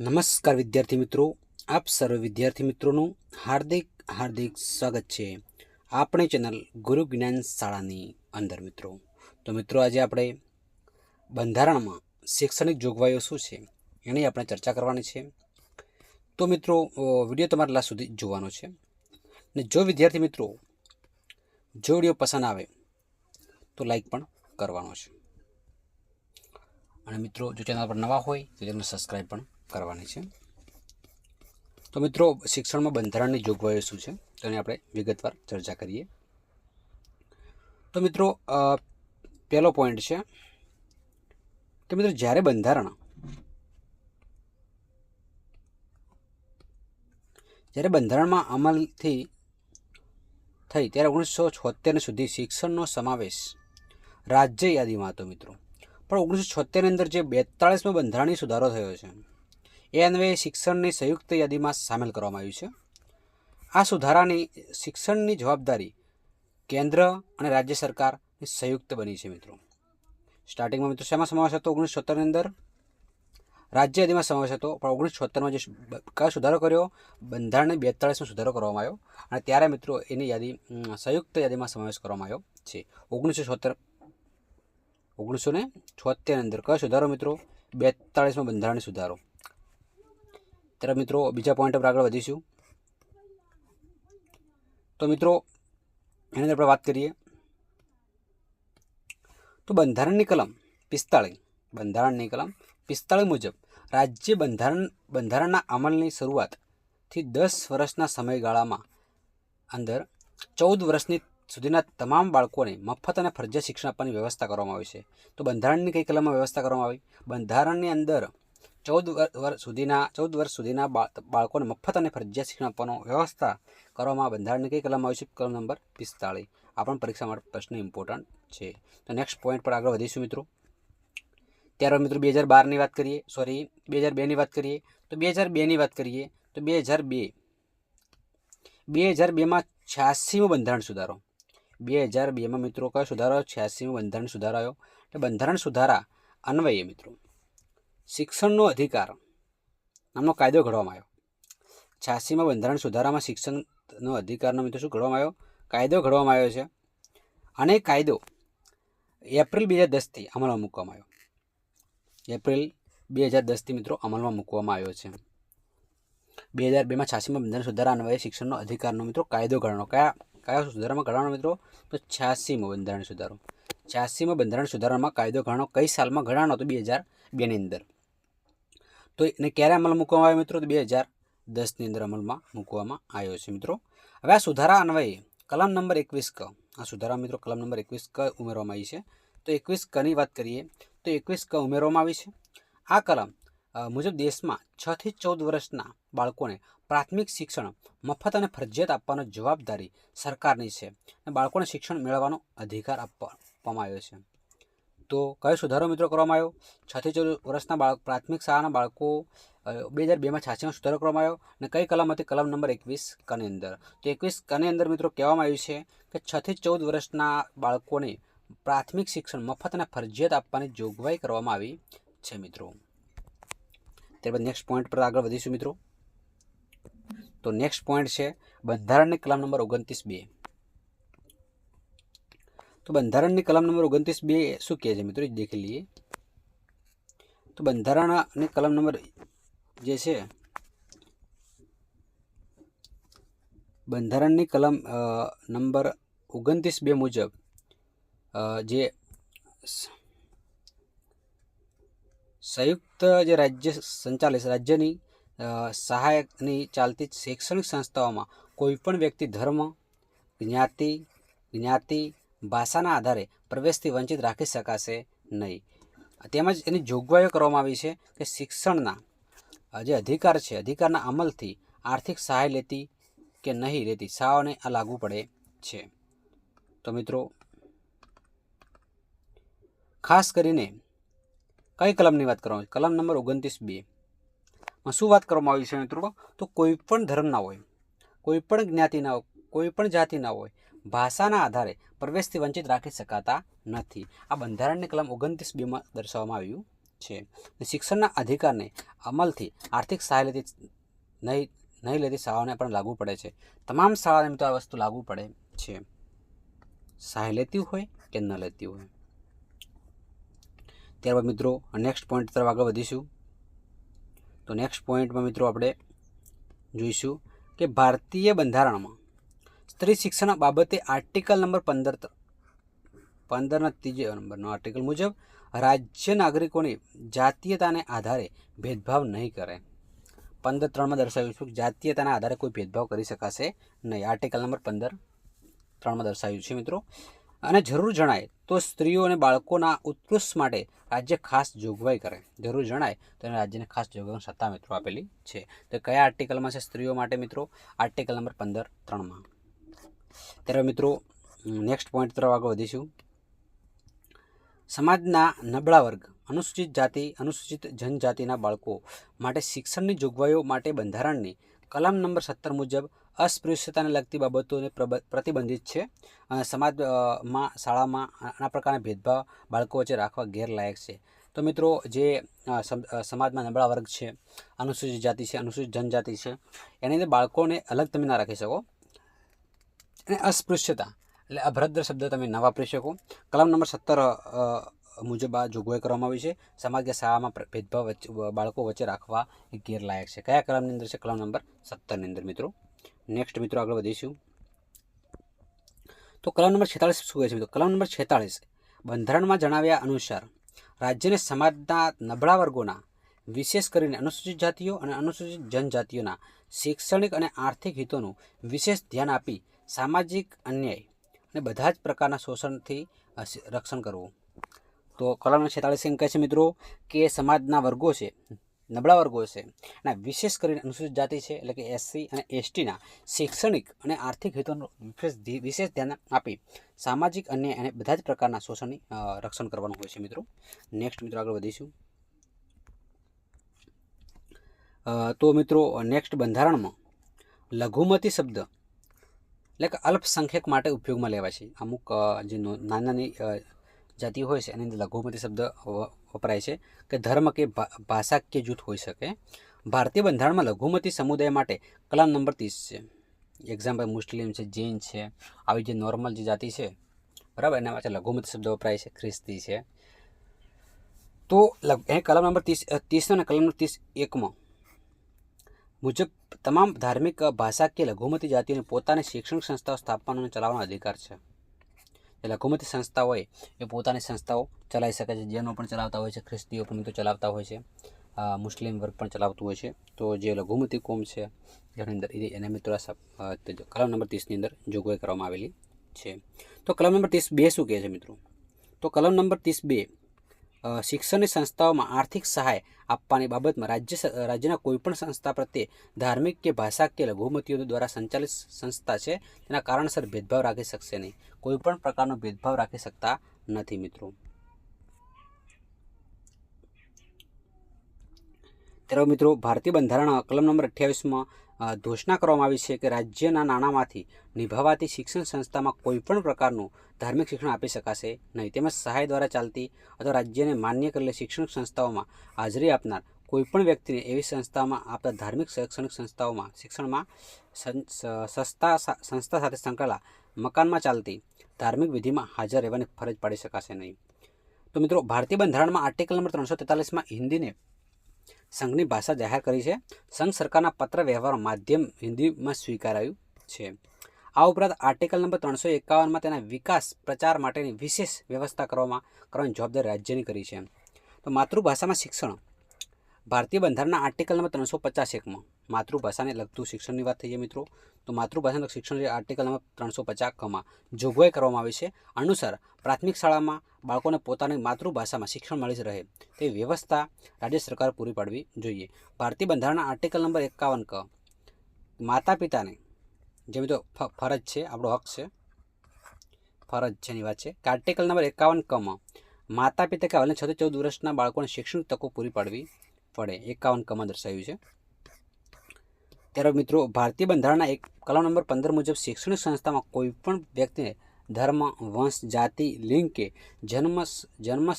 નમસ્કાર વિદ્યાર્થી મિત્રો, આપ સર્વ વિદ્યાર્થી મિત્રોનું હાર્દિક હાર્દિક સ્વાગત છે આપણી ચેનલ ગુરુ જ્ઞાન શાળાની અંદર મિત્રો. તો મિત્રો, આજે આપણે બંધારણમાં શૈક્ષણિક જોગવાઈઓ શું છે એની આપણે ચર્ચા કરવાની છે. તો મિત્રો વીડિયો તમારે લાસ્ટ સુધી જોવાનો છે. ને જો વિદ્યાર્થી મિત્રો, જો વીડિયો પસંદ આવે, તો લાઈક પણ કરવાનો છે. અને મિત્રો, જો ચેનલ પર નવા હોય, તો ચેનલ સબસ્ક્રાઈબ પણ કરવાની છે. તો મિત્રો, શિક્ષણમાં બંધારણની જોગવાઈઓ શું છે? તેની આપણે વિગતવાર ચર્ચા કરીએ. તો મિત્રો પહેલો પોઈન્ટ છે કે મિત્રો, જ્યારે બંધારણ જ્યારે બંધારણમાં અમલથી થઈ ત્યારે ઓગણીસો છોતેર સુધી શિક્ષણનો સમાવેશ રાજ્ય યાદીમાં હતો મિત્રો. પણ ઓગણીસો છોતેરની અંદર જે બેતાળીસમાં બંધારણીય સુધારો થયો છે એ અન્વયે શિક્ષણની સંયુક્ત યાદીમાં સામેલ કરવામાં આવ્યું છે. આ સુધારાની શિક્ષણની જવાબદારી કેન્દ્ર અને રાજ્ય સરકારની સંયુક્ત બની છે મિત્રો. સ્ટાર્ટિંગમાં મિત્રો શેમાં સમાવેશ હતો? ઓગણીસો છોતેરની અંદર. રાજ્ય યાદીમાં સમાવેશ હતો. પણ ઓગણીસો છોતેરમાં જે કયો સુધારો કર્યો? બંધારણને બેતાળીસમાં સુધારો કરવામાં આવ્યો. અને ત્યારે મિત્રો એની યાદી સંયુક્ત યાદીમાં સમાવેશ કરવામાં આવ્યો છે. ઓગણીસો છોતેર ઓગણીસો ને છોતેરની અંદર કયો સુધારો મિત્રો? બેતાળીસમાં બંધારણની સુધારો. ત્યારે મિત્રો બીજા પોઈન્ટ પર આગળ વધીશું. તો મિત્રો, એની અંદર આપણે વાત કરીએ. તો બંધારણની કલમ પિસ્તાળીસ. બંધારણની કલમ પિસ્તાળીસ મુજબ રાજ્ય બંધારણ, બંધારણના અમલની શરૂઆતથી દસ વર્ષના સમયગાળામાં અંદર ચૌદ વર્ષની સુધીના તમામ બાળકોને મફત અને ફરજિયાત શિક્ષણ આપવાની વ્યવસ્થા કરવામાં આવી છે. તો બંધારણની કઈ કલમમાં વ્યવસ્થા કરવામાં આવી? બંધારણની અંદર ચૌદ વર્ષ સુધીના, ચૌદ વર્ષ સુધીના બાળકોને મફત અને ફરજિયાત શિક્ષણ આપવાનો વ્યવસ્થા કરવામાં બંધારણની કઈ કલમ આવી છે? કલમ નંબર પિસ્તાળીસ. આ પણ પરીક્ષા માટે પ્રશ્ન ઇમ્પોર્ટન્ટ છે. તો નેક્સ્ટ પોઈન્ટ પર આગળ વધીશું મિત્રો. ત્યારબાદ મિત્રો બે હજાર બારની વાત કરીએ. સોરી બે હજાર બેની વાત કરીએ. તો બે હજાર બેની વાત કરીએ, તો બે હજાર બે. બે હજાર બેમાં છ્યાસીમો બંધારણ સુધારો. બે હજાર બેમાં મિત્રો કયો સુધારો છ્યાસીમો બંધારણ સુધારો એટલે બંધારણ સુધારા અન્વયે મિત્રો. શિક્ષણનો અધિકાર નામનો કાયદો ઘડવામાં આવ્યો. છ્યાસીમાં બંધારણ સુધારામાં શિક્ષણનો અધિકારનો મિત્રો શું ઘડવામાં આવ્યો? કાયદો ઘડવામાં આવ્યો છે. અને કાયદો એપ્રિલ બે હજાર દસથી અમલમાં મૂકવામાં આવ્યો. એપ્રિલ બે હજાર દસથી મિત્રો અમલમાં મૂકવામાં આવ્યો છે. બે હજાર બેમાં છ્યાસીમાં બંધારણ સુધારા અન્વયે શિક્ષણનો અધિકારનો મિત્રો કાયદો ઘડવાનો. કયા કયા સુધારામાં ઘડવાનો મિત્રો? તો છ્યાસીમો બંધારણ સુધારો. છ્યાસીમાં બંધારણ સુધારામાં કાયદો ઘણો કઈ સાલમાં ઘડાણો હતો? બે હજાર બેની અંદર. તો એને ક્યારે અમલમાં મૂકવામાં આવ્યો મિત્રો? તો બે હજાર દસની અંદર અમલમાં મૂકવામાં આવ્યો છે મિત્રો. હવે આ સુધારા અન્વયે કલમ નંબર એકવીસ ક, આ સુધારા મિત્રો કલમ નંબર એકવીસ ક ઉમેરવામાં આવી છે. તો એકવીસ કની વાત કરીએ, તો એકવીસ ક ઉમેરવામાં આવી છે. આ કલમ મુજબ દેશમાં છથી ચૌદ વર્ષના બાળકોને પ્રાથમિક શિક્ષણ, મફત અને ફરજિયાત આપવાનો જવાબદારી સરકારની છે. અને બાળકોને શિક્ષણ મેળવવાનો અધિકાર આપવા આપવામાં આવ્યો છે. તો કયો સુધારો મિત્રો કરવામાં આવ્યો? છથી ચૌદ વર્ષના બાળક, પ્રાથમિક શાળાના બાળકો બે હજાર બેમાં છાસીમાં સુધારો કરવામાં આવ્યો અને કઈ કલમ હતી કલમ નંબર એકવીસ કની અંદર. તો એકવીસ કની અંદર મિત્રો કહેવામાં આવ્યું છે કે છથી ચૌદ વર્ષના બાળકોને પ્રાથમિક શિક્ષણ, મફત અને ફરજિયાત આપવાની જોગવાઈ કરવામાં આવી છે મિત્રો. ત્યારબાદ નેક્સ્ટ પોઈન્ટ પર આગળ વધીશું મિત્રો. તો નેક્સ્ટ પોઈન્ટ છે બંધારણની કલમ નંબર ઓગણત્રીસ બે. તો બંધારણની કલમ નંબર ઓગણત્રીસ બે શું કહે છે મિત્રો? દેખી લઈએ. તો બંધારણની કલમ નંબર જે છે, બંધારણની કલમ નંબર ઓગણત્રીસ બે મુજબ જે સંયુક્ત જે રાજ્ય સંચાલિત, રાજ્યની સહાયકની ચાલતી શૈક્ષણિક સંસ્થાઓમાં કોઈપણ વ્યક્તિ ધર્મ, જ્ઞાતિ જ્ઞાતિ ભાષાના આધારે પ્રવેશથી વંચિત રાખી શકાશે નહીં. તેમજ એની જોગવાઈઓ કરવામાં આવી છે કે શિક્ષણના જે અધિકાર છે, અધિકારના અમલથી આર્થિક સહાય લેતી કે નહીં લેતી શાળાઓને આ લાગુ પડે છે. તો મિત્રો, ખાસ કરીને કઈ કલમની વાત કરવામાં આવી? કલમ નંબર ઓગણત્રીસ બે. માં શું વાત કરવામાં આવી છે મિત્રો? તો કોઈ પણ ધર્મના હોય, કોઈ પણ જ્ઞાતિના હોય, કોઈ પણ જાતિના હોય ભાષાના આધારે પ્રવેશથી વંચિત રાખી શકાતા નથી. આ બંધારણની કલમ ઓગણત્રીસ બેમાં દર્શાવવામાં આવ્યું છે. શિક્ષણના અધિકારને અમલથી આર્થિક સહાય લેતી નહીં નહીં લેતી શાળાઓને પણ લાગુ પડે છે. તમામ શાળાને તો આ વસ્તુ લાગુ પડે છે. સહાય લેતી હોય કે ન લેતી હોય? ત્યારબાદ મિત્રો નેક્સ્ટ પોઈન્ટ તરફ આગળ વધીશું. તો નેક્સ્ટ પોઈન્ટમાં મિત્રો આપણે જોઈશું કે ભારતીય બંધારણમાં સ્ત્રી શિક્ષણ બાબતે આર્ટિકલ નંબર પંદર પંદરના ત્રીજા નંબરનો આર્ટિકલ મુજબ, રાજ્ય નાગરિકોની જાતીયતાને આધારે ભેદભાવ નહીં કરે. પંદર ત્રણમાં દર્શાવ્યું છે જાતીયતાના આધારે કોઈ ભેદભાવ કરી શકાશે નહીં. આર્ટિકલ નંબર પંદર ત્રણમાં દર્શાવ્યું છે મિત્રો. અને જરૂર જણાય તો સ્ત્રીઓ અને બાળકોના ઉત્કૃષ્ટ માટે રાજ્ય ખાસ જોગવાઈ કરે. જરૂર જણાય તો એને રાજ્યને ખાસ જોગવાઈ સત્તા મિત્રો આપેલી છે. તો કયા આર્ટિકલમાં છે સ્ત્રીઓ માટે મિત્રો? આર્ટિકલ નંબર પંદર ત્રણમાં. ત્યારે મિત્રો નેક્સ્ટ પોઈન્ટ તરફ આગળ વધીશું. સમાજના નબળા વર્ગ, અનુસૂચિત જાતિ, અનુસૂચિત જનજાતિના બાળકો માટે શિક્ષણની જોગવાઈઓ માટે બંધારણની કલમ નંબર સત્તર મુજબ અસ્પૃશ્યતાને લગતી બાબતોને પ્રતિબંધિત છે અને સમાજમાં, શાળામાં આના પ્રકારના ભેદભાવ બાળકો વચ્ચે રાખવા ગેરલાયક છે. તો મિત્રો, જે સમ- સમાજમાં નબળા વર્ગ છે, અનુસૂચિત જાતિ છે, અનુસૂચિત જનજાતિ છે, એની અંદર બાળકોને અલગ તમે ના રાખી શકો. અને અસ્પૃશ્યતા. એટલે અભદ્ર શબ્દ તમે ન વાપરી શકો. કલમ નંબર સત્તર મુજબ આ જોગવાઈ કરવામાં આવી છે. સમાજ કે શાળામાં ભેદભાવ વચ્ચે બાળકો વચ્ચે રાખવા ગેરલાયક છે. કયા કલમની અંદર છે? કલમ નંબર સત્તરની અંદર મિત્રો. નેક્સ્ટ મિત્રો આગળ વધીશું. તો કલમ નંબર છેતાળીસ શું કહે છે મિત્રો? કલમ નંબર છેતાળીસ બંધારણમાં જણાવ્યા અનુસાર રાજ્યને સમાજના નબળા વર્ગોના, વિશેષ કરીને અનુસૂચિત જાતિઓ અને અનુસૂચિત જનજાતિઓના શૈક્ષણિક અને આર્થિક હિતોનું વિશેષ ધ્યાન આપી સામાજિક અન્યાય અને બધા જ પ્રકારના શોષણથી રક્ષણ કરવું. તો કલમ છેતાળીસ એમ કહે છે, મિત્રો, કે સમાજના વર્ગો છે, નબળા વર્ગો છે અને વિશેષ કરીને અનુસૂચિત જાતિ છે, એટલે કે એસસી અને એસટીના શૈક્ષણિક અને આર્થિક હિતોનું વિશેષ ધ્યાન આપી સામાજિક અન્યાય અને બધા જ પ્રકારના શોષણની રક્ષણ કરવાનું હોય છે, મિત્રો. નેક્સ્ટ મિત્રો, આગળ વધીશું. તો, મિત્રો નેક્સ્ટ બંધારણમાં લઘુમતી શબ્દ એટલે કે અલ્પસંખ્યક માટે ઉપયોગમાં લેવાય છે. અમુક જે નાની નાની જાતિ હોય છે, એની અંદર લઘુમતી શબ્દ વપરાય છે કે ધર્મ કે ભાષા કે જૂથ હોઈ શકે. ભારતીય બંધારણમાં લઘુમતી સમુદાય માટે કલમ નંબર ત્રીસ છે. એક્ઝામ્પલ મુસ્લિમ છે, જૈન છે, આવી જે નોર્મલ જે જાતિ છે, બરાબર? એના માટે લઘુમતી શબ્દ વપરાય છે, ખ્રિસ્તી છે. તો એ કલમ નંબર ત્રીસ ત્રીસ અને કલમ નંબર ત્રીસ એકમાં મુજબ તમામ ધાર્મિક ભાષાકીય લઘુમતી જાતિઓને પોતાની શૈક્ષણિક સંસ્થાઓ સ્થાપવાનો ચલાવવાનો અધિકાર છે. જે લઘુમતી સંસ્થાઓ હોય, એ પોતાની સંસ્થાઓ ચલાવી શકે છે. જૈનો પણ ચલાવતા હોય છે, ખ્રિસ્તીઓ પણ મિત્રો ચલાવતા હોય છે. મુસ્લિમ વર્ગ પણ ચલાવતું હોય છે. તો જે લઘુમતી કોમ છે જેની અંદર એને મિત્રો તે કલમ નંબર ત્રીસની અંદર જોગવાઈ કરવામાં આવેલી છે. તો કલમ નંબર ત્રીસ બે શું કહે છે મિત્રો? તો કલમ નંબર ત્રીસ બે શિક્ષણની સંસ્થાઓમાં આર્થિક સહાય આપવાની બાબતમાં રાજ્ય રાજ્યના કોઈપણ સંસ્થા પ્રત્યે ધાર્મિક કે ભાષાકીય લઘુમતીઓ દ્વારા સંચાલિત સંસ્થા છે. તેના કારણસર ભેદભાવ રાખી શકશે નહીં. કોઈપણ પ્રકારનો ભેદભાવ રાખી શકતા નથી મિત્રો. ત્યારે મિત્રો, ભારતીય બંધારણ કલમ નંબર અઠ્યાવીસમાં ઘોષણા કરવામાં આવી છે કે રાજ્યના નાણાંમાંથી નિભાવાતી શિક્ષણ સંસ્થામાં કોઈપણ પ્રકારનું ધાર્મિક શિક્ષણ આપી શકાશે નહીં. તેમજ સહાય દ્વારા ચાલતી અથવા રાજ્યને માન્ય કરેલી શિક્ષણ સંસ્થાઓમાં હાજરી આપનાર કોઈપણ વ્યક્તિને એવી સંસ્થામાં આપતા ધાર્મિક શૈક્ષણિક સંસ્થાઓમાં શિક્ષણમાં સંસ્થા સંસ્થા સાથે સંકળાયેલા મકાનમાં ચાલતી ધાર્મિક વિધિમાં હાજર રહેવાની ફરજ પાડી શકાશે નહીં. તો મિત્રો, ભારતીય બંધારણમાં આર્ટિકલ નંબર ત્રણસો તેતાલીસમાં હિન્દીને સંઘની ભાષા જાહેર કરી છે. સંઘ સરકારના પત્ર વ્યવહાર માધ્યમ હિન્દીમાં સ્વીકારાયું છે. આ ઉપરાંત આર્ટિકલ નંબર ત્રણસો એકાવનમાં તેના વિકાસ પ્રચાર માટેની વિશેષ વ્યવસ્થા કરવામાં કરવાની જવાબદારી રાજ્યની કરી છે. તો માતૃભાષામાં શિક્ષણ. ભારતીય બંધારણના આર્ટિકલ નંબર ત્રણસો પચાસ એકમાં માતૃભાષાને લગતું શિક્ષણની વાત થઈ મિત્રો, તો માતૃભાષાને શિક્ષણ આર્ટિકલ નંબર ત્રણસો પચાસ કમાં જોગવાઈ કરવામાં આવી છે. અનુસાર પ્રાથમિક શાળામાં બાળકોને પોતાની માતૃભાષામાં શિક્ષણ મળી રહે, તે વ્યવસ્થા રાજ્ય સરકાર પૂરી પાડવી જોઈએ. ભારતીય બંધારણના આર્ટિકલ નંબર એકાવન ક માતા પિતાને જે મિત્રો ફરજ છે, આપણો હક છે, ફરજ છેની વાત છે, કે આર્ટિકલ નંબર એકાવન કમાં માતા પિતા કે હાલને છ થી ચૌદ વર્ષના બાળકોને શૈક્ષણિક તકો પૂરી પાડવી પડે. એકાવન કમાં દર્શાવ્યું છે. ત્યારે મિત્રો, ભારતીય બંધારણના એક કલમ નંબર પંદર મુજબ શૈક્ષણિક સંસ્થામાં કોઈપણ વ્યક્તિને ધર્મ, વંશ, જાતિ, લિંગ કે જન્મ જન્મ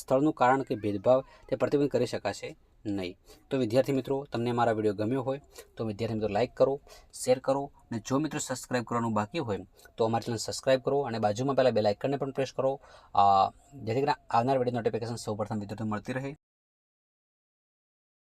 સ્થળનું કારણ કે ભેદભાવ તે પ્રતિબંધ કરી શકાશે નહીં. તો વિદ્યાર્થી મિત્રો, તમને મારા વીડિયો ગમ્યો હોય, તો વિદ્યાર્થી મિત્રો લાઇક કરો, શેર કરો અને જો મિત્રો સબસ્ક્રાઇબ કરવાનું બાકી હોય, તો અમારી ચેનલ સબસ્ક્રાઇબ કરો અને બાજુમાં પહેલાં બે લાઇકનને પણ પ્રેસ કરો. જેથી કરીને આવનાર વીડિયો નોટિફિકેશન સૌ પ્રથમ વિદ્યાર્થીઓ મળતી રહે.